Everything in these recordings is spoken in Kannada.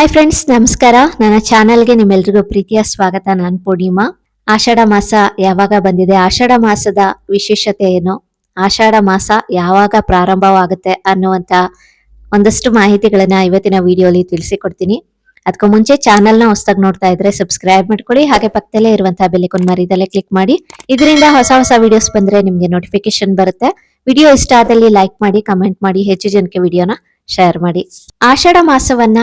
ಹಾಯ್ ಫ್ರೆಂಡ್ಸ್ ನಮಸ್ಕಾರ. ನನ್ನ ಚಾನೆಲ್ಗೆ ನಿಮ್ಮೆಲ್ರಿಗೂ ಪ್ರೀತಿಯ ಸ್ವಾಗತ. ನಾನು ಪೂರ್ಣಿಮಾ. ಆಷಾಢ ಮಾಸ ಯಾವಾಗ ಬಂದಿದೆ? ಆಷಾಢ ಮಾಸದ ವಿಶೇಷತೆ ಏನು? ಆಷಾಢ ಮಾಸ ಯಾವಾಗ ಪ್ರಾರಂಭವಾಗುತ್ತೆ ಅನ್ನುವಂಥ ಒಂದಷ್ಟು ಮಾಹಿತಿಗಳನ್ನ ಇವತ್ತಿನ ವಿಡಿಯೋಲಿ ತಿಳಿಸಿಕೊಡ್ತೀನಿ. ಅದಕ್ಕೂ ಮುಂಚೆ ಚಾನೆಲ್ನ ಹೊಸದಾಗಿ ನೋಡ್ತಾ ಇದ್ರೆ ಸಬ್ಸ್ಕ್ರೈಬ್ ಮಾಡ್ಕೊಳ್ಳಿ. ಹಾಗೆ ಪಕ್ಕದಲ್ಲೇ ಇರುವಂತಹ ಬೆಲೆಕೊಂಡ್ ಮರಿದಲ್ಲೇ ಕ್ಲಿಕ್ ಮಾಡಿ. ಇದರಿಂದ ಹೊಸ ಹೊಸ ವಿಡಿಯೋಸ್ ಬಂದ್ರೆ ನಿಮ್ಗೆ ನೋಟಿಫಿಕೇಶನ್ ಬರುತ್ತೆ. ವಿಡಿಯೋ ಇಷ್ಟ ಆದಲ್ಲಿ ಲೈಕ್ ಮಾಡಿ ಕಮೆಂಟ್ ಮಾಡಿ, ಹೆಚ್ಚು ಜನಕ್ಕೆ ವಿಡಿಯೋನ ಶೇರ್ ಮಾಡಿ. ಆಷಾಢ ಮಾಸವನ್ನ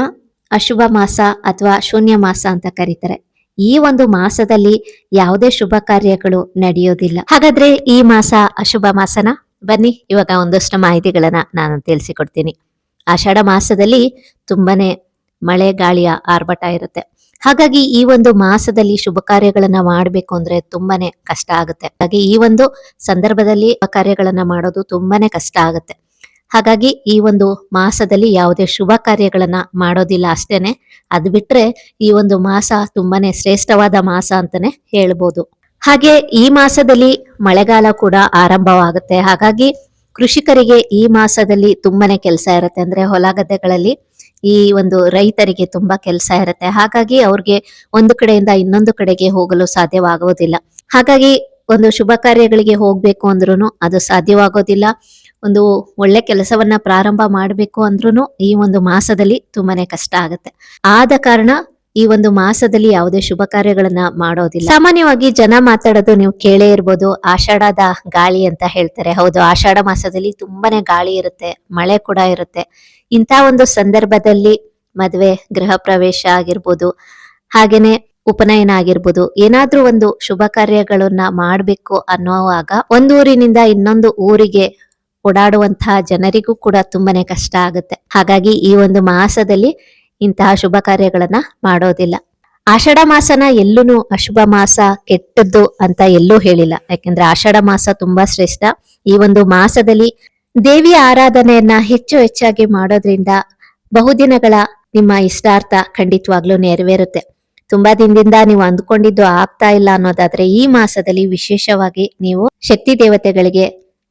ಅಶುಭ ಮಾಸ ಅಥವಾ ಶೂನ್ಯ ಮಾಸ ಅಂತ ಕರೀತಾರೆ. ಈ ಒಂದು ಮಾಸದಲ್ಲಿ ಯಾವುದೇ ಶುಭ ಕಾರ್ಯಗಳು ನಡೆಯೋದಿಲ್ಲ. ಹಾಗಾದ್ರೆ ಈ ಮಾಸ ಅಶುಭ ಮಾಸನ? ಬನ್ನಿ, ಇವಾಗ ಒಂದಷ್ಟು ಮಾಹಿತಿಗಳನ್ನ ನಾನು ತಿಳಿಸಿಕೊಡ್ತೀನಿ. ಆಷಾಢ ಮಾಸದಲ್ಲಿ ತುಂಬಾನೇ ಮಳೆ, ಗಾಳಿಯ ಆರ್ಭಟ ಇರುತ್ತೆ. ಹಾಗಾಗಿ ಈ ಒಂದು ಮಾಸದಲ್ಲಿ ಶುಭ ಕಾರ್ಯಗಳನ್ನ ಮಾಡಬೇಕು ಅಂದ್ರೆ ತುಂಬಾನೇ ಕಷ್ಟ ಆಗುತ್ತೆ. ಹಾಗೆ ಈ ಒಂದು ಸಂದರ್ಭದಲ್ಲಿ ಕಾರ್ಯಗಳನ್ನ ಮಾಡೋದು ತುಂಬಾನೇ ಕಷ್ಟ ಆಗುತ್ತೆ. ಹಾಗಾಗಿ ಈ ಒಂದು ಮಾಸದಲ್ಲಿ ಯಾವುದೇ ಶುಭ ಕಾರ್ಯಗಳನ್ನ ಮಾಡೋದಿಲ್ಲ ಅಷ್ಟೇನೆ. ಅದ್ ಬಿಟ್ರೆ ಈ ಒಂದು ಮಾಸ ತುಂಬಾನೇ ಶ್ರೇಷ್ಠವಾದ ಮಾಸ ಅಂತಾನೆ ಹೇಳ್ಬೋದು. ಹಾಗೆ ಈ ಮಾಸದಲ್ಲಿ ಮಳೆಗಾಲ ಕೂಡ ಆರಂಭವಾಗುತ್ತೆ. ಹಾಗಾಗಿ ಕೃಷಿಕರಿಗೆ ಈ ಮಾಸದಲ್ಲಿ ತುಂಬಾನೇ ಕೆಲಸ ಇರುತ್ತೆ. ಅಂದ್ರೆ ಹೊಲ ಗದ್ದೆಗಳಲ್ಲಿ ಈ ಒಂದು ರೈತರಿಗೆ ತುಂಬಾ ಕೆಲಸ ಇರುತ್ತೆ. ಹಾಗಾಗಿ ಅವ್ರಿಗೆ ಒಂದು ಕಡೆಯಿಂದ ಇನ್ನೊಂದು ಕಡೆಗೆ ಹೋಗಲು ಸಾಧ್ಯವಾಗುವುದಿಲ್ಲ ಹಾಗಾಗಿ ಒಂದು ಶುಭ ಕಾರ್ಯಗಳಿಗೆ ಹೋಗ್ಬೇಕು ಅಂದ್ರೂ ಅದು ಸಾಧ್ಯವಾಗೋದಿಲ್ಲ. ಒಂದು ಒಳ್ಳೆ ಕೆಲಸವನ್ನ ಪ್ರಾರಂಭ ಮಾಡಬೇಕು ಅಂದ್ರೂ ಈ ಒಂದು ಮಾಸದಲ್ಲಿ ತುಂಬಾನೇ ಕಷ್ಟ ಆಗುತ್ತೆ. ಆದ ಕಾರಣ ಈ ಒಂದು ಮಾಸದಲ್ಲಿ ಯಾವುದೇ ಶುಭ ಕಾರ್ಯಗಳನ್ನ ಮಾಡೋದಿಲ್ಲ. ಸಾಮಾನ್ಯವಾಗಿ ಜನ ಮಾತಾಡೋದು ನೀವು ಕೇಳೇ ಇರ್ಬೋದು, ಆಷಾಢದ ಗಾಳಿ ಅಂತ ಹೇಳ್ತಾರೆ. ಹೌದು, ಆಷಾಢ ಮಾಸದಲ್ಲಿ ತುಂಬಾನೇ ಗಾಳಿ ಇರುತ್ತೆ, ಮಳೆ ಕೂಡ ಇರುತ್ತೆ. ಇಂಥ ಒಂದು ಸಂದರ್ಭದಲ್ಲಿ ಮದುವೆ, ಗೃಹ ಪ್ರವೇಶ ಆಗಿರ್ಬೋದು, ಹಾಗೇನೆ ಉಪನಯನ ಆಗಿರ್ಬೋದು, ಏನಾದ್ರೂ ಒಂದು ಶುಭ ಕಾರ್ಯಗಳನ್ನ ಮಾಡ್ಬೇಕು ಅನ್ನೋವಾಗ ಒಂದೂರಿನಿಂದ ಇನ್ನೊಂದು ಊರಿಗೆ ಓಡಾಡುವಂತಹ ಜನರಿಗೂ ಕೂಡ ತುಂಬಾನೇ ಕಷ್ಟ ಆಗುತ್ತೆ. ಹಾಗಾಗಿ ಈ ಒಂದು ಮಾಸದಲ್ಲಿ ಇಂತಹ ಶುಭ ಕಾರ್ಯಗಳನ್ನ ಮಾಡೋದಿಲ್ಲ. ಆಷಾಢ ಮಾಸನ ಎಲ್ಲೂ ಅಶುಭ ಮಾಸ, ಕೆಟ್ಟದ್ದು ಅಂತ ಎಲ್ಲೂ ಹೇಳಿಲ್ಲ. ಯಾಕೆಂದ್ರೆ ಆಷಾಢ ಮಾಸ ತುಂಬಾ ಶ್ರೇಷ್ಠ. ಈ ಒಂದು ಮಾಸದಲ್ಲಿ ದೇವಿಯ ಆರಾಧನೆಯನ್ನ ಹೆಚ್ಚು ಹೆಚ್ಚಾಗಿ ಮಾಡೋದ್ರಿಂದ ಬಹುದಿನಗಳ ನಿಮ್ಮ ಇಷ್ಟಾರ್ಥ ಖಂಡಿತವಾಗ್ಲೂ ನೆರವೇರುತ್ತೆ. ತುಂಬಾ ದಿನದಿಂದ ನೀವು ಅಂದ್ಕೊಂಡಿದ್ದು ಆಗ್ತಾ ಇಲ್ಲ ಅನ್ನೋದಾದ್ರೆ ಈ ಮಾಸದಲ್ಲಿ ವಿಶೇಷವಾಗಿ ನೀವು ಶಕ್ತಿ ದೇವತೆಗಳಿಗೆ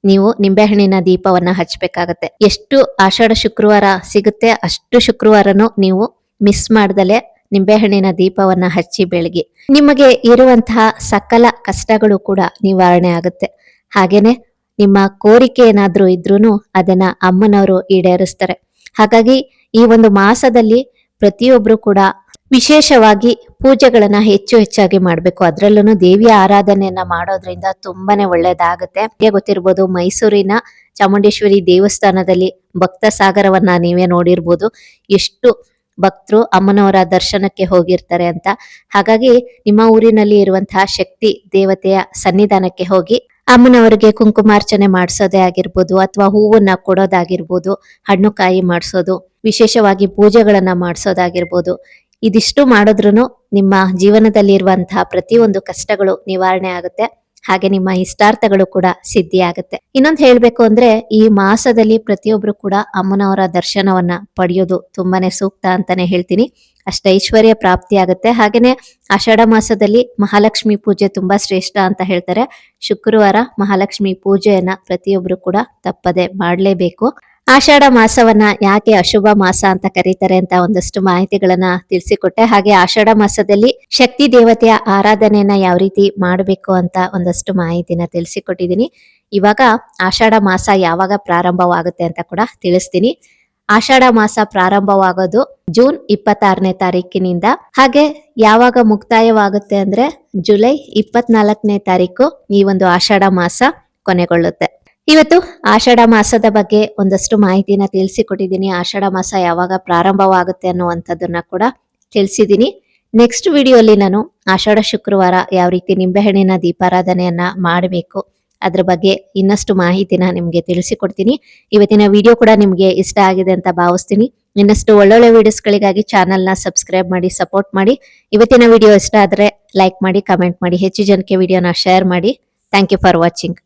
ನೀವು ನಿಂಬೆಹಣ್ಣಿನ ದೀಪವನ್ನ ಹಚ್ಬೇಕಾಗತ್ತೆ. ಎಷ್ಟು ಆಷಾಢ ಶುಕ್ರವಾರ ಸಿಗುತ್ತೆ ಅಷ್ಟು ಶುಕ್ರವಾರನು ನೀವು ಮಿಸ್ ಮಾಡ್ದಲೆ ನಿಂಬೆಹಣ್ಣಿನ ದೀಪವನ್ನ ಹಚ್ಚಿ ಬೆಳಗಿ. ನಿಮಗೆ ಇರುವಂತಹ ಸಕಲ ಕಷ್ಟಗಳು ಕೂಡ ನಿವಾರಣೆ ಆಗುತ್ತೆ. ಹಾಗೇನೆ ನಿಮ್ಮ ಕೋರಿಕೆ ಏನಾದ್ರೂ ಇದ್ರೂನು ಅದನ್ನ ಅಮ್ಮನವರು ಈಡೇರಿಸ್ತಾರೆ. ಹಾಗಾಗಿ ಈ ಒಂದು ಮಾಸದಲ್ಲಿ ಪ್ರತಿಯೊಬ್ರು ಕೂಡ ವಿಶೇಷವಾಗಿ ಪೂಜೆಗಳನ್ನ ಹೆಚ್ಚು ಹೆಚ್ಚಾಗಿ ಮಾಡ್ಬೇಕು. ಅದ್ರಲ್ಲೂ ದೇವಿಯ ಆರಾಧನೆಯನ್ನ ಮಾಡೋದ್ರಿಂದ ತುಂಬಾನೇ ಒಳ್ಳೇದಾಗುತ್ತೆ. ಗೊತ್ತಿರ್ಬೋದು ಮೈಸೂರಿನ ಚಾಮುಂಡೇಶ್ವರಿ ದೇವಸ್ಥಾನದಲ್ಲಿ ಭಕ್ತ ಸಾಗರವನ್ನ ನೀವೇ ನೋಡಿರ್ಬೋದು. ಎಷ್ಟು ಭಕ್ತರು ಅಮ್ಮನವರ ದರ್ಶನಕ್ಕೆ ಹೋಗಿರ್ತಾರೆ ಅಂತ. ಹಾಗಾಗಿ ನಿಮ್ಮ ಊರಿನಲ್ಲಿ ಇರುವಂತಹ ಶಕ್ತಿ ದೇವತೆಯ ಸನ್ನಿಧಾನಕ್ಕೆ ಹೋಗಿ ಅಮ್ಮನವರಿಗೆ ಕುಂಕುಮಾರ್ಚನೆ ಮಾಡಿಸೋದೇ ಆಗಿರ್ಬೋದು ಅಥವಾ ಹೂವನ್ನ ಕೊಡೋದಾಗಿರ್ಬೋದು, ಹಣ್ಣು ಕಾಯಿ ಮಾಡಿಸೋದು, ವಿಶೇಷವಾಗಿ ಪೂಜೆಗಳನ್ನ ಮಾಡಿಸೋದಾಗಿರ್ಬೋದು. ಇದಿಷ್ಟು ಮಾಡಿದ್ರು ನಿಮ್ಮ ಜೀವನದಲ್ಲಿ ಇರುವಂತಹ ಪ್ರತಿಯೊಂದು ಕಷ್ಟಗಳು ನಿವಾರಣೆ ಆಗುತ್ತೆ. ಹಾಗೆ ನಿಮ್ಮ ಇಷ್ಟಾರ್ಥಗಳು ಕೂಡ ಸಿದ್ಧಿ ಆಗುತ್ತೆ ಇನ್ನೊಂದು ಹೇಳ್ಬೇಕು ಅಂದ್ರೆ, ಈ ಮಾಸದಲ್ಲಿ ಪ್ರತಿಯೊಬ್ರು ಕೂಡ ಅಮ್ಮನವರ ದರ್ಶನವನ್ನ ಪಡೆಯೋದು ತುಂಬಾನೇ ಸೂಕ್ತ ಅಂತಾನೆ ಹೇಳ್ತೀನಿ. ಅಷ್ಟ ಐಶ್ವರ್ಯ ಪ್ರಾಪ್ತಿ ಆಗುತ್ತೆ ಹಾಗೇನೆ ಆಷಾಢ ಮಾಸದಲ್ಲಿ ಮಹಾಲಕ್ಷ್ಮಿ ಪೂಜೆ ತುಂಬಾ ಶ್ರೇಷ್ಠ ಅಂತ ಹೇಳ್ತಾರೆ. ಶುಕ್ರವಾರ ಮಹಾಲಕ್ಷ್ಮಿ ಪೂಜೆಯನ್ನ ಪ್ರತಿಯೊಬ್ರು ಕೂಡ ತಪ್ಪದೆ ಮಾಡಲೇಬೇಕು. ಆಷಾಢ ಮಾಸವನ್ನ ಯಾಕೆ ಅಶುಭ ಮಾಸ ಅಂತ ಕರೀತಾರೆ ಅಂತ ಒಂದಷ್ಟು ಮಾಹಿತಿಗಳನ್ನ ತಿಳಿಸಿಕೊಟ್ಟೆ. ಹಾಗೆ ಆಷಾಢ ಮಾಸದಲ್ಲಿ ಶಕ್ತಿ ದೇವತೆಯ ಆರಾಧನೆಯನ್ನ ಯಾವ ರೀತಿ ಮಾಡಬೇಕು ಅಂತ ಒಂದಷ್ಟು ಮಾಹಿತಿನ ತಿಳಿಸಿಕೊಟ್ಟಿದ್ದೀನಿ. ಇವಾಗ ಆಷಾಢ ಮಾಸ ಯಾವಾಗ ಪ್ರಾರಂಭವಾಗುತ್ತೆ ಅಂತ ಕೂಡ ತಿಳಿಸ್ತೀನಿ. ಆಷಾಢ ಮಾಸ ಪ್ರಾರಂಭವಾಗೋದು ಜೂನ್ ಇಪ್ಪತ್ತಾರನೇ ತಾರೀಕಿನಿಂದ. ಹಾಗೆ ಯಾವಾಗ ಮುಕ್ತಾಯವಾಗುತ್ತೆ ಅಂದ್ರೆ ಜುಲೈ ಇಪ್ಪತ್ನಾಲ್ಕನೇ ತಾರೀಕು ಈ ಒಂದು ಆಷಾಢ ಮಾಸ ಕೊನೆಗೊಳ್ಳುತ್ತೆ. ಇವತ್ತು ಆಷಾಢ ಮಾಸದ ಬಗ್ಗೆ ಒಂದಷ್ಟು ಮಾಹಿತಿನ ತಿಳಿಸಿಕೊಟ್ಟಿದ್ದೀನಿ. ಆಷಾಢ ಮಾಸ ಯಾವಾಗ ಪ್ರಾರಂಭವಾಗುತ್ತೆ ಅನ್ನುವಂಥದ್ದನ್ನ ಕೂಡ ತಿಳಿಸಿದ್ದೀನಿ. ನೆಕ್ಸ್ಟ್ ವಿಡಿಯೋಲಿ ನಾನು ಆಷಾಢ ಶುಕ್ರವಾರ ಯಾವ ರೀತಿ ನಿಂಬೆಹಣ್ಣಿನ ದೀಪಾರಾಧನೆಯನ್ನ ಮಾಡಬೇಕು ಅದ್ರ ಬಗ್ಗೆ ಇನ್ನಷ್ಟು ಮಾಹಿತಿನ ನಿಮ್ಗೆ ತಿಳಿಸಿಕೊಡ್ತೀನಿ. ಇವತ್ತಿನ ವಿಡಿಯೋ ಕೂಡ ನಿಮ್ಗೆ ಇಷ್ಟ ಆಗಿದೆ ಅಂತ ಭಾವಿಸ್ತೀನಿ. ಇನ್ನಷ್ಟು ಒಳ್ಳೊಳ್ಳೆ ವಿಡಿಯೋಸ್ಗಳಿಗಾಗಿ ಚಾನಲ್ನ ಸಬ್ಸ್ಕ್ರೈಬ್ ಮಾಡಿ ಸಪೋರ್ಟ್ ಮಾಡಿ. ಇವತ್ತಿನ ವಿಡಿಯೋ ಇಷ್ಟ ಆದ್ರೆ ಲೈಕ್ ಮಾಡಿ ಕಮೆಂಟ್ ಮಾಡಿ, ಹೆಚ್ಚು ಜನಕ್ಕೆ ವಿಡಿಯೋನ ಶೇರ್ ಮಾಡಿ. Thank you for watching